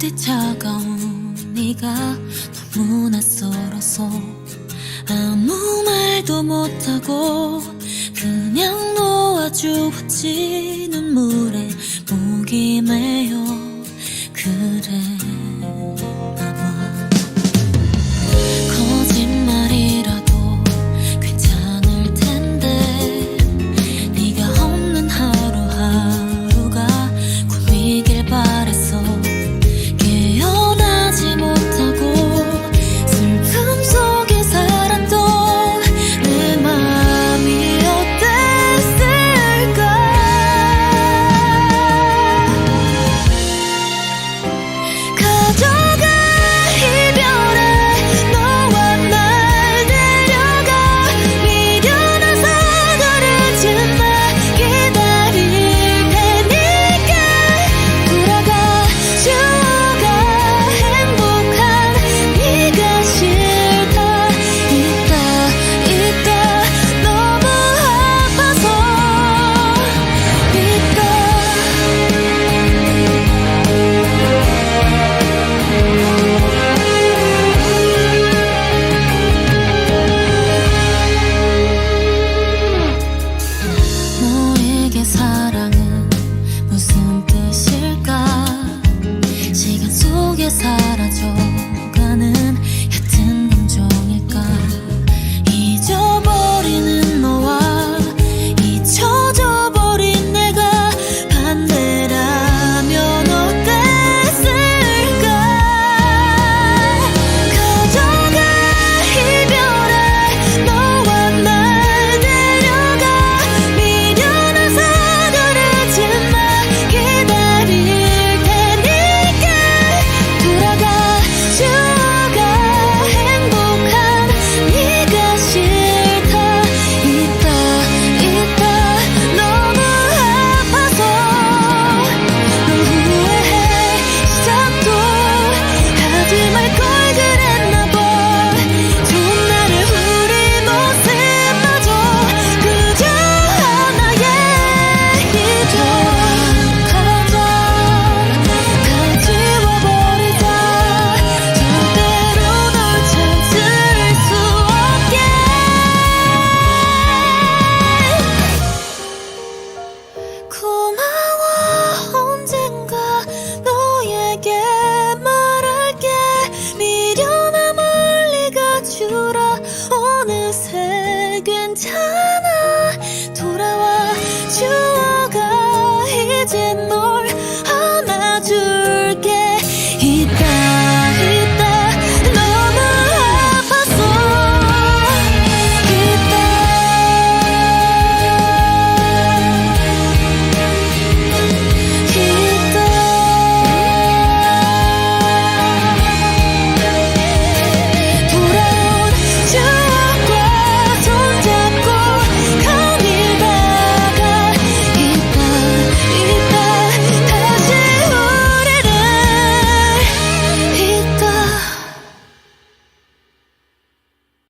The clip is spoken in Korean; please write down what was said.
그때 차가운 네가 너무나 썰어서 아무 말도 못하고 그냥 놓아주었지 눈물에 목이 메요 그래. 사라져. 承诺